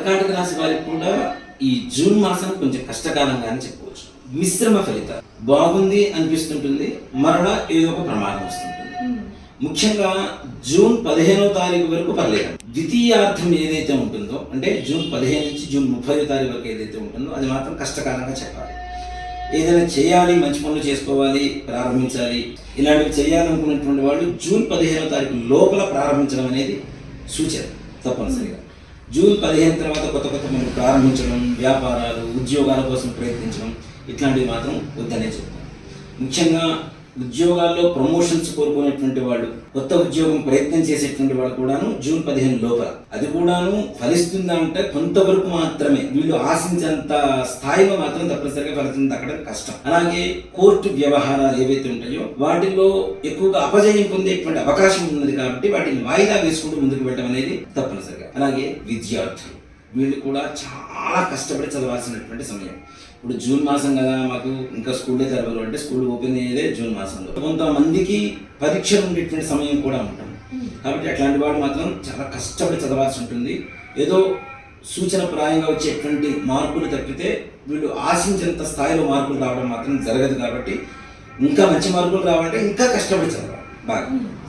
కర్కాటక రాశి వారికి కూడా ఈ జూన్ మాసం కొంచెం కష్టకాలంగా అని చెప్పవచ్చు. మిశ్రమ ఫలితాలు. బాగుంది అనిపిస్తుంటుంది. మరలా ఏదో ఒక ప్రమాదం వస్తుంటుంది. ముఖ్యంగా జూన్ పదిహేనో తారీఖు వరకు పర్లేదు. ద్వితీయార్థం ఏదైతే ఉంటుందో అంటే జూన్ పదిహేను నుంచి జూన్ ముప్పై తారీఖు వరకు ఏదైతే ఉంటుందో అది మాత్రం కష్టకాలంగా చెప్పాలి. ఏదైనా చేయాలి మంచి పనులు చేసుకోవాలి ప్రారంభించాలి. ఇలాంటివి చేయాలనుకున్నటువంటి వాళ్ళు జూన్ పదిహేనో తారీఖు లోపల ప్రారంభించడం అనేది సూచన తప్పనిసరిగా. జూన్ పదిహేను తర్వాత కొత్త కొత్త మేము ప్రారంభించడం వ్యాపారాలు ఉద్యోగాల కోసం ప్రయత్నించడం ఇట్లాంటివి మాత్రం వద్దనే చెప్తాం. ముఖ్యంగా ఉద్యోగాల్లో ప్రమోషన్స్ కోరుకునేటువంటి వాళ్ళు కొత్త ఉద్యోగం ప్రయత్నం చేసేటువంటి వాళ్ళు కూడాను జూన్ పదిహేను లోపల. అది కూడాను ఫలిస్తుందా అంటే కొంతవరకు మాత్రమే. వీళ్ళు ఆశించేంత స్థాయిలో మాత్రం తప్పనిసరిగా ఫలితం దక్కడం కష్టం. అలాగే కోర్టు వ్యవహారాలు ఏవైతే ఉంటాయో వాటిలో ఎక్కువగా అపజయం పొందేటువంటి అవకాశం ఉన్నది కాబట్టి వాటిని వాయిదా వేసుకుంటూ ముందుకు వెళ్ళడం అనేది తప్పనిసరిగా. అలాగే విద్యార్థులు. వీళ్ళు కూడా చాలా కష్టపడి చదవాల్సినటువంటి సమయం. ఇప్పుడు జూన్ మాసం కదా మాకు ఇంకా స్కూల్లో తెరవరు అంటే స్కూల్ ఓపెన్ అయ్యేదే జూన్ మాసంలో. కొంతమందికి పరీక్షలు ఉండేటువంటి సమయం కూడా ఉంటుంది. కాబట్టి అట్లాంటి వాడు మాత్రం చాలా కష్టపడి చదవాల్సి ఉంటుంది. ఏదో సూచన ప్రాయంగా వచ్చేటువంటి మార్కులు తప్పితే వీళ్ళు ఆశించినంత స్థాయిలో మార్కులు రావడం మాత్రం జరగదు కాబట్టి ఇంకా మంచి మార్కులు రావాలంటే ఇంకా కష్టపడి చదవాలి. బాగా.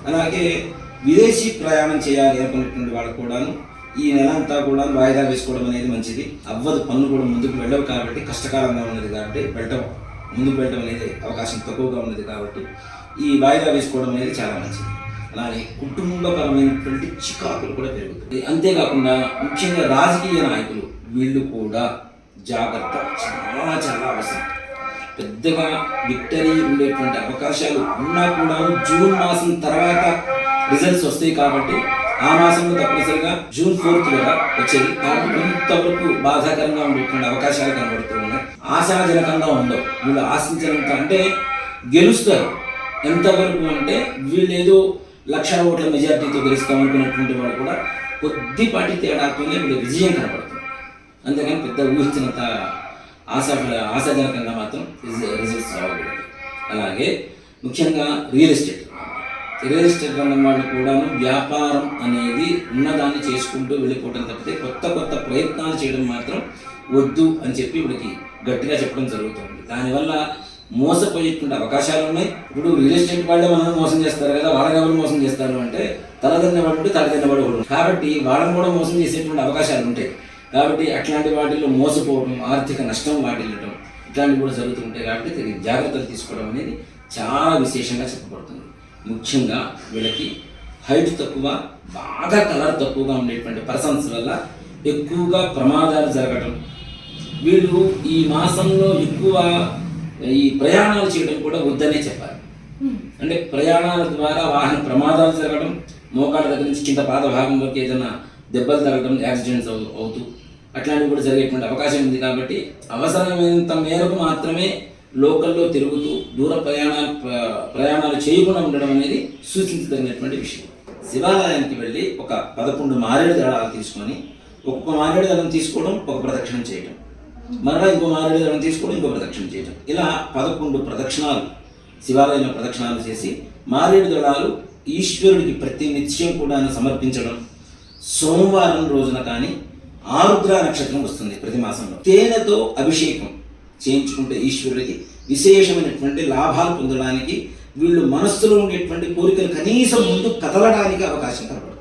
అలాగే విదేశీ ప్రయాణం చేయాలి అనుకునేటువంటి వాళ్ళకు కూడాను ఈ నెల అంతా కూడా వాయిదా వేసుకోవడం అనేది మంచిది. అవ్వదు పనులు కూడా ముందుకు వెళ్ళవు కాబట్టి కష్టకాలంగా ఉన్నది కాబట్టి వెళ్ళటం ముందుకు వెళ్ళడం అనేది అవకాశం తక్కువగా ఉన్నది కాబట్టి ఈ వాయిదా వేసుకోవడం అనేది చాలా మంచిది. అలానే కుటుంబపరమైనటువంటి చికాకులు కూడా పెరుగుతుంది అంతేకాకుండా ముఖ్యంగా రాజకీయ నాయకులు వీళ్ళు కూడా జాగ్రత్త చాలా చాలా అవసరం. పెద్దగా విక్టరీ ఉండేటువంటి అవకాశాలు ఉన్నా కూడా జూన్ మాసం తర్వాత రిజల్ట్స్ వస్తాయి కాబట్టి ఆ మాసంలో తప్పనిసరిగా జూన్ ఫోర్త్ కూడా వచ్చేది. కాబట్టి కొంతవరకు బాధాకరంగా ఉండేటువంటి అవకాశాలు కనబడుతూ ఉన్నాయి. ఆశాజనకంగా ఉండవు. వీళ్ళు ఆశించినంత అంటే గెలుస్తారు. ఎంతవరకు అంటే వీళ్ళు ఏదో లక్ష ఓట్ల మెజార్టీతో గెలుస్తాం అనుకున్నటువంటి వాళ్ళు కూడా కొద్దిపాటి తేడాతోనే వీళ్ళు విజయం కనబడుతుంది. అంతేకాని పెద్ద ఊహించినంత ఆశా ఆశాజనకంగా మాత్రం రిజల్ట్స్ రావకూడదు. అలాగే ముఖ్యంగా రియల్ ఎస్టేట్. రియల్ ఎస్టేట్ రంగం వాళ్ళు కూడాను వ్యాపారం అనేది ఉన్నదాన్ని చేసుకుంటూ వెళ్ళిపోవడం తప్పితే కొత్త కొత్త ప్రయత్నాలు చేయడం మాత్రం వద్దు అని చెప్పి వీళ్ళకి గట్టిగా చెప్పడం జరుగుతుంది. దానివల్ల మోసపోయేటువంటి అవకాశాలు ఉన్నాయి. ఇప్పుడు రియల్ ఎస్టేట్ వాళ్ళే మనం మోసం చేస్తారు కదా వాళ్ళని ఎవరు మోసం చేస్తారు అంటే తలదన్నవాడు ఉంటే తలదన్నవాడు ఒకడు కాబట్టి వాళ్ళని కూడా మోసం చేసేటువంటి అవకాశాలు ఉంటాయి. కాబట్టి అట్లాంటి వాటిల్లో మోసపోవడం ఆర్థిక నష్టం వాటిల్లటం ఇట్లాంటివి కూడా జరుగుతుంటాయి కాబట్టి జాగ్రత్తలు తీసుకోవడం అనేది చాలా విశేషంగా చెప్పబడుతుంది. ముఖ్యంగా వీళ్ళకి హైట్ తక్కువ బాగా కలర్ తక్కువగా ఉండేటువంటి పర్సన్స్ వల్ల ఎక్కువగా ప్రమాదాలు జరగడం వీళ్ళు ఈ మాసంలో ఎక్కువ ఈ ప్రయాణాలు చేయడం కూడా వద్దనే చెప్పాలి. అంటే ప్రయాణాల ద్వారా వాహన ప్రమాదాలు జరగడం మోకాళ్ళ దగ్గర నుంచి కింద పాద భాగం వరకు ఏదైనా దెబ్బలు తగలడం యాక్సిడెంట్స్ అవు అవుతూ అట్లాంటివి కూడా జరిగేటువంటి అవకాశం ఉంది కాబట్టి అవసరమైనంత మేరకు మాత్రమే లోకల్లో తిరుగుతూ దూర ప్రయాణాలు ప్రయాణాలు చేయకుండా ఉండడం అనేది సూచించదగినటువంటి విషయం. శివాలయానికి వెళ్ళి ఒక పదకొండు మారేడు దళాలు తీసుకొని ఒక్కొక్క మారేడు దళం తీసుకోవడం ఒక ప్రదక్షిణం చేయడం మరలా ఇంకో మారేడు దళం తీసుకోవడం ఇంకో ప్రదక్షిణం చేయడం ఇలా పదకొండు ప్రదక్షిణాలు శివాలయంలో ప్రదక్షిణాలు చేసి మారేడు దళాలు ఈశ్వరుడికి ప్రతి నిత్యం కూడా సమర్పించడం సోమవారం రోజున కానీ ఆరుద్ర నక్షత్రం వస్తుంది ప్రతి మాసంలో తేనెతో అభిషేకం. చేయించుకుంటే ఈశ్వరుడికి విశేషమైనటువంటి లాభాలు పొందడానికి వీళ్ళు మనస్సులో ఉండేటువంటి కోరికలు కనీసం ముందు కదలడానికి అవకాశం కనబడుతుంది